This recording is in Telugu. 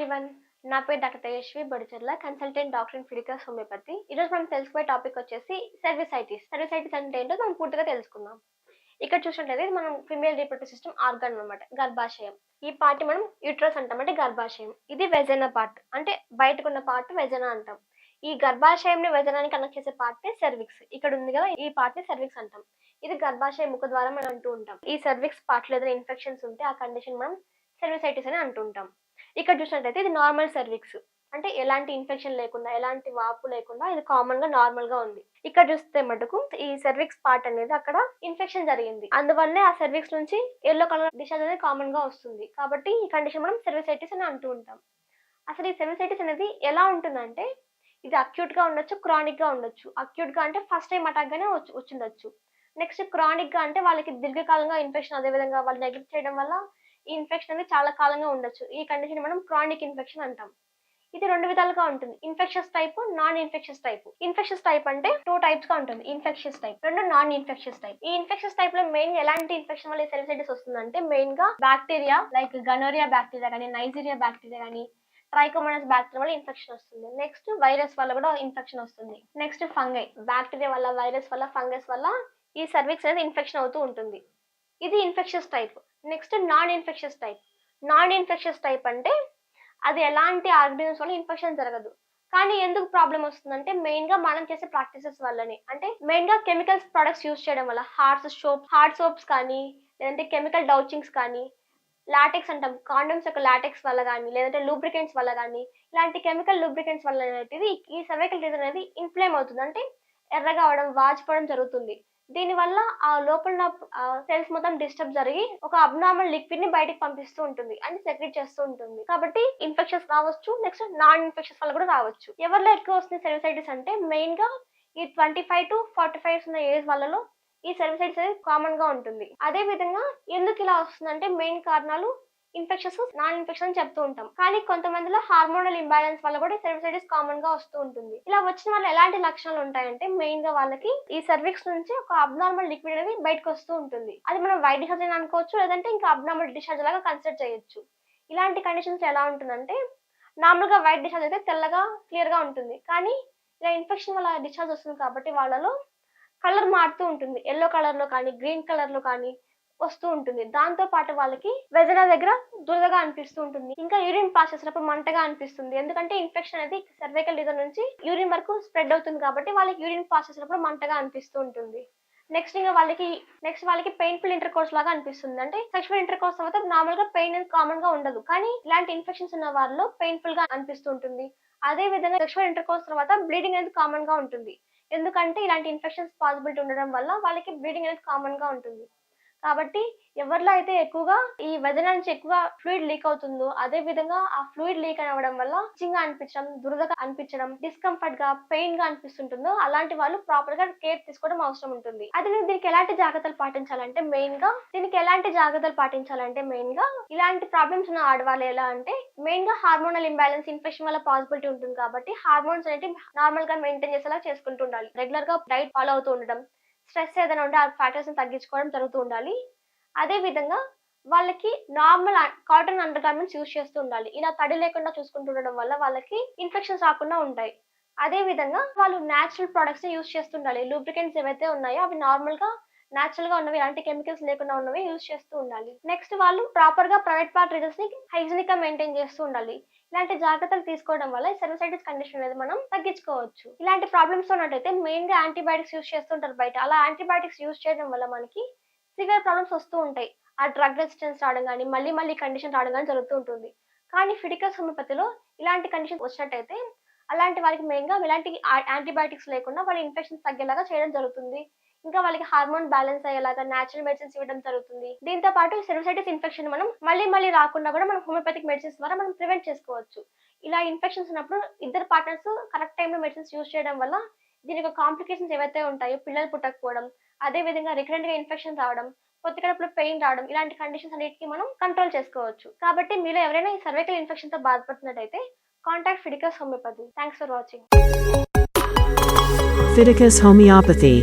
ఎవ్రీవన్ నా పేరు doctor Tejaswi Badicharla consultant doctor in Fidicus homeopathy ఈరోజు మనం తెలుసుకునే టాపిక్ వచ్చేసి సర్వీసైటిస్ సర్వీసైటిస్ అంటే ఏంటో మనం పూర్తిగా తెలుసుకుందాం. ఇక్కడ చూసినట్లయితే మనం ఫిమేల్ రీప్రొడక్టివ్ సిస్టమ్ ఆర్గాన్ అన్నమాట గర్భాశయం. ఈ పార్ట్ మనం యూట్రస్ అంటాం అంటే గర్భాశయం. ఇది వెజన పార్ట్ అంటే బయటకున్న పార్ట్ వెజన అంటాం. ఈ గర్భాశయంని వెజనానికి కనెక్ట్ చేసే పార్టే సర్విక్స్ ఇక్కడ ఉంది కదా ఈ పార్ట్ని సర్విక్స్ అంటాం. ఇది గర్భాశయ ముఖ ద్వారా మనం అంటూ ఉంటాం. ఈ సర్విక్స్ పార్ట్లో ఏదైనా ఇన్ఫెక్షన్స్ ఉంటే ఆ కండిషన్ మనం సర్వీసైటిస్ అని అంటుంటాం ఇక్కడ చూసినట్టయితే ఇది నార్మల్ సర్విక్స్ అంటే ఎలాంటి ఇన్ఫెక్షన్ లేకుండా ఎలాంటి వాపు లేకుండా ఇది కామన్గా నార్మల్గా ఉంది. ఇక్కడ చూస్తే మటుకు ఈ సర్విక్స్ పార్ట్ అనేది అక్కడ ఇన్ఫెక్షన్ జరిగింది. అందువల్లే ఆ సర్విక్స్ నుంచి ఎల్లో కలర్ డిశార్జ్ అనేది కామన్గా వస్తుంది. కాబట్టి ఈ కండిషన్ మనం సెర్విసైటిస్ అని అంటూ ఉంటాం. అసలు ఈ సెర్విసైటిస్ అనేది ఎలా ఉంటుందంటే ఇది అక్యూట్గా ఉండొచ్చు క్రానిక్గా ఉండొచ్చు. అక్యూట్గా అంటే ఫస్ట్ టైం అటాక్ గానే వచ్చి వచ్చిండొచ్చు. నెక్స్ట్ క్రానిక్గా అంటే వాళ్ళకి దీర్ఘకాలంగా ఇన్ఫెక్షన్ అదే విధంగా వాళ్ళు నెగ్లెక్ట్ చేయడం వల్ల ఈ ఇన్ఫెక్షన్ అనేది చాలా కాలంగా ఉండొచ్చు. ఈ కండిషన్ మనం క్రానిక్ ఇన్ఫెక్షన్ అంటాం. ఇది రెండు విధాలుగా ఉంటుంది. Infectious type non infectious type infectious type అంటే టూ టైప్స్గా ఉంటుంది. ఇన్ఫెక్షస్ టైప్ రెండు నాన్ ఇన్ఫెక్షస్ టైప్ ఈ ఇన్ఫెక్షస్ టైప్లో మెయిన్ ఎలాంటి ఇన్ఫెక్షన్ వల్ల సెరిసైటిస్ వస్తుందంటే మెయిన్గా బ్యాక్టీరియా లైక్ గనోరియా బ్యాక్టీరియా కానీ నైజీరియా బ్యాక్టీరియా కానీ ట్రైకోమోనస్ బ్యాక్టీరియా వల్ల ఇన్ఫెక్షన్ వస్తుంది. నెక్స్ట్ వైరస్ వల్ల కూడా ఇన్ఫెక్షన్ వస్తుంది. నెక్స్ట్ ఫంగై బ్యాక్టీరియా వల్ల వైరస్ వల్ల ఫంగస్ వల్ల ఈ సర్వీక్స్ అనేది ఇన్ఫెక్షన్ అవుతూ ఉంటుంది. ఇది infectious type next non infectious type non infectious type అంటే అది ఎలాంటి ఆర్గనిజమ్స్ వల్ల ఇన్ఫెక్షన్ జరగదు. కానీ ఎందుకు ప్రాబ్లం వస్తుందంటే మెయిన్గా మనం చేసే ప్రాక్టీసెస్ వల్లనే. అంటే మెయిన్గా కెమికల్స్ ప్రొడక్ట్స్ యూస్ చేయడం వల్ల హార్ట్స్ సోప్ హార్ట్ సోప్స్ కానీ లేదంటే కెమికల్ డౌచింగ్స్ కానీ లాటెక్స్ అంటాం. కాండమ్స్ యొక్క లాటెక్స్ వల్ల కానీ లేదంటే లూబ్రికెంట్స్ వల్ల కానీ ఇలాంటి కెమికల్ లూబ్రికెంట్స్ వల్ల అనేది ఈ సర్వైకల్ రీజన్ అనేది ఇన్ఫ్లేమ్ అవుతుంది. అంటే ఎర్రగా అవడం వాచిపోవడం జరుగుతుంది. దీనివల్ల ఆ లోపల సెల్స్ మొత్తం డిస్టర్బ్ జరిగి ఒక అబ్నార్మల్ లిక్విడ్ని బయటకు పంపిస్తూ ఉంటుంది. అంటే సెక్రెట్ చేస్తూ ఉంటుంది. కాబట్టి ఇన్ఫెక్షన్స్ రావచ్చు నెక్స్ట్ నాన్ ఇన్ఫెక్షన్స్ వల్ల కూడా రావచ్చు ఎవరిలో ఎక్కువ వస్తుంది సెరిసైటిస్ అంటే మెయిన్గా ఈ twenty five to forty five ఉన్న ఏజ్ వాళ్ళలో ఈ సెరిసైటిస్ అనేది కామన్గా ఉంటుంది. అదే విధంగా ఎందుకు ఇలా వస్తుందంటే మెయిన్ కారణాలు ఇన్ఫెక్షన్స్ నాన్ ఇన్ఫెక్షన్ అని చెప్తూ ఉంటాం. కానీ కొంతమందిలో హార్మోనల్ ఇంబ్యాలెన్స్ వల్ల కూడా సెర్విసైటిస్ కామన్గా వస్తూ ఉంటుంది. ఇలా వచ్చిన వాళ్ళు ఎలాంటి లక్షణాలు ఉంటాయంటే మెయిన్గా వాళ్ళకి ఈ సర్విక్స్ నుంచి ఒక అబ్నార్మల్ లిక్విడ్ అనేది బయటకు వస్తూ ఉంటుంది. అది మనం వైట్ డిశ్చార్జ్ అని అనుకోవచ్చు లేదంటే ఇంకా అబ్నార్మల్ డిశ్చార్జ్ లాగా కన్సిడర్ చేయొచ్చు. ఇలాంటి కండిషన్స్ ఎలా ఉంటుందంటే నార్మల్గా వైట్ డిశ్చార్జ్ అయితే తెల్లగా క్లియర్గా ఉంటుంది. కానీ ఇలా ఇన్ఫెక్షన్ వల్ల డిశ్చార్జ్ వస్తుంది కాబట్టి వాళ్ళలో కలర్ మారుతూ ఉంటుంది. ఎల్లో కలర్లో కానీ గ్రీన్ కలర్లో కానీ వస్తూ ఉంటుంది. దాంతో పాటు వాళ్ళకి వెదన దగ్గర దురదగా అనిపిస్తూ ఉంటుంది. ఇంకా యూరిన్ పాస్ చేసినప్పుడు మంటగా అనిపిస్తుంది. ఎందుకంటే ఇన్ఫెక్షన్ అనేది సర్వైకల్ లీజర్ నుంచి యూరిన్ వరకు స్ప్రెడ్ అవుతుంది కాబట్టి వాళ్ళకి యూరిన్ పాస్ చేసినప్పుడు మంటగా అనిపిస్తూ ఉంటుంది. నెక్స్ట్ ఇంకా వాళ్ళకి నెక్స్ట్ వాళ్ళకి పెయిన్ఫుల్ ఇంటర్ కోర్స్ లాగా అనిపిస్తుంది. అంటే సెక్షువల్ ఇంటర్ కోర్స్ తర్వాత నార్మల్గా పెయిన్ అనేది కామన్గా ఉండదు. కానీ ఇలాంటి ఇన్ఫెక్షన్స్ ఉన్న వాళ్ళు పెయిన్ఫుల్గా అనిపిస్తూ ఉంటుంది. అదే విధంగా సెక్షువల్ ఇంటర్ కోర్స్ తర్వాత బ్లీడింగ్ అనేది కామన్గా ఉంటుంది. ఎందుకంటే ఇలాంటి ఇన్ఫెక్షన్స్ పాసిబిలిటీ ఉండడం వల్ల వాళ్ళకి బ్లీడింగ్ అనేది కామన్గా ఉంటుంది. కాబట్టి ఎవరిలో అయితే ఎక్కువగా ఈ వెదన నుంచి ఎక్కువ ఫ్లూయిడ్ లీక్ అవుతుందో అదే విధంగా ఆ ఫ్లూయిడ్ లీక్ అవ్వడం వల్ల చింగా అనిపించడం దురదగా అనిపించడం డిస్కంఫర్ట్గా పెయిన్గా అనిపిస్తుంటుందో అలాంటి వాళ్ళు ప్రాపర్గా కేర్ తీసుకోవడం అవసరం ఉంటుంది. అదే దీనికి ఎలాంటి జాగ్రత్తలు పాటించాలంటే మెయిన్గా దీనికి ఎలాంటి జాగ్రత్తలు పాటించాలంటే మెయిన్గా ఇలాంటి ప్రాబ్లమ్స్ ఉన్న ఆడవాళ్ళు ఎలా అంటే మెయిన్గా హార్మోనల్ ఇంబ్యాలెన్స్ ఇన్ఫెక్షన్ వల్ల పాసిబిలిటీ ఉంటుంది కాబట్టి హార్మోన్స్ అనేవి నార్మల్గా మెయింటైన్ చేసేలా చేసుకుంటూ ఉండాలి. రెగ్యులర్గా డైట్ ఫాలో అవుతూ ఉండడం స్ట్రెస్ ఏదైనా ఉంటే ఆ ఫ్యాక్టర్స్ని తగ్గించుకోవడం జరుగుతూ ఉండాలి. అదే విధంగా వాళ్ళకి normal cotton undergarments use చేస్తూ ఉండాలి. ఇలా తడి లేకుండా చూసుకుంటుండడం వల్ల వాళ్ళకి ఇన్ఫెక్షన్స్ రాకుండా ఉంటాయి. అదే విధంగా వాళ్ళు న్యాచురల్ ప్రొడక్ట్స్ యూజ్ చేస్తుండాలి లూబ్రికెంట్స్ ఏవైతే ఉన్నాయో అవి నార్మల్గా న్యాచురల్గా ఉన్నవి ఎలాంటి కెమికల్స్ లేకుండా ఉన్నవి యూజ్ చేస్తూ ఉండాలి. నెక్స్ట్ వాళ్ళు ప్రాపర్గా ప్రైవేట్ పార్ట్ రీజన్స్ని హైజీనిక్గా మెయింటైన్ చేస్తూ ఉండాలి. ఇలాంటి జాగ్రత్తలు తీసుకోవడం వల్ల సెర్వసైటిస్ కండిషన్ అనేది మనం తగ్గించుకోవచ్చు. ఇలాంటి ప్రాబ్లమ్స్ ఉన్నట్టయితే మెయిన్గా యాంటీబయాటిక్స్ యూస్ చేస్తుంటారు బయట. అలా యాంటీబయాటిక్స్ యూజ్ చేయడం వల్ల మనకి సివియర్ ప్రాబ్లమ్స్ వస్తూ ఉంటాయి. ఆ డ్రగ్ రెసిస్టెన్స్ రావడం కానీ మళ్ళీ మళ్ళీ కండిషన్ రావడం కానీ జరుగుతూ ఉంటుంది. కానీ ఫిడికల్స్ హోమియోపతిలో ఇలాంటి కండిషన్ వచ్చినట్టయితే అలాంటి వాళ్ళకి మెయిన్గా ఇలాంటి యాంటీబయాటిక్స్ లేకుండా వాళ్ళ ఇన్ఫెక్షన్స్ తగ్గేలాగా చేయడం జరుగుతుంది. ఇంకా వాళ్ళకి హార్మోన్ బ్యాలెన్స్ అయ్యేలాగా న్యాచురల్ మెడిసిన్స్ ఇవ్వడం జరుగుతుంది. దీంతో పాటు సెరిసైటిస్ ఇన్ఫెక్షన్ మనం మళ్ళీ మళ్ళీ రాకుండా కూడా మనం హోమియోపతిక్ మెడిసిన్స్ ద్వారా మనం ప్రివెంట్ చేసుకోవచ్చు. ఇలా ఇన్ఫెక్షన్స్ ఉన్నప్పుడు ఇద్దరు పార్ట్నర్స్ కరెక్ట్ టైంలో మెడిసిన్స్ యూస్ చేయడం వల్ల దీనికి కాంప్లికేషన్స్ ఏవైతే ఉంటాయో పిల్లలు పుట్టకపోవడం అదే విధంగా రికరెంట్గా ఇన్ఫెక్షన్ రావడం పొత్తి పెయిన్ రావడం ఇలాంటి కండిషన్స్ అన్నిటికీ మనం కంట్రోల్ చేసుకోవచ్చు. కాబట్టి మీలో ఎవరైనా ఈ సర్వైకల్ ఇన్ఫెక్షన్తో బాధపడుతున్నట్టయితే contact Fidicus homeopathy thanks for watching Fidicus homeopathy